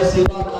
eu sei.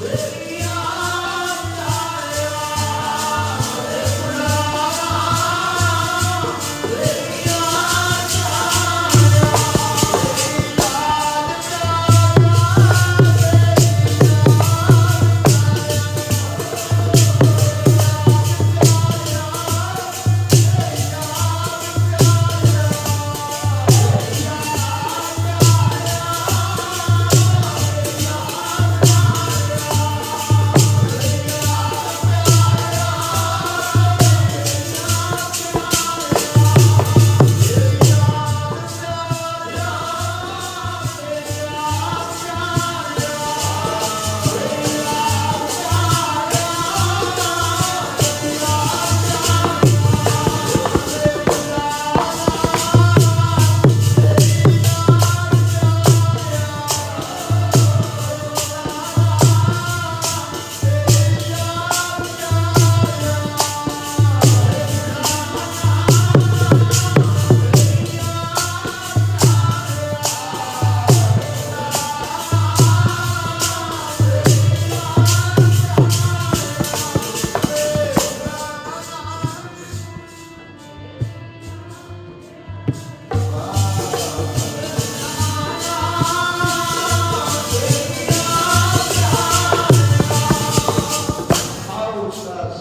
Yes.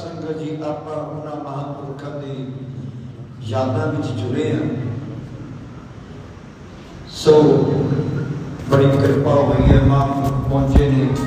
ਸੰਗਤ ਜੀ ਆਪਾਂ ਉਹਨਾਂ ਮਹਾਂਪੁਰਖਾਂ ਦੀ ਯਾਦਾਂ ਵਿੱਚ ਜੁੜੇ ਆ ਸੋ ਬੜੀ ਕਿਰਪਾ ਹੋਈ ਹੈ ਮਾਂ ਪਹੁੰਚੇ ਨੇ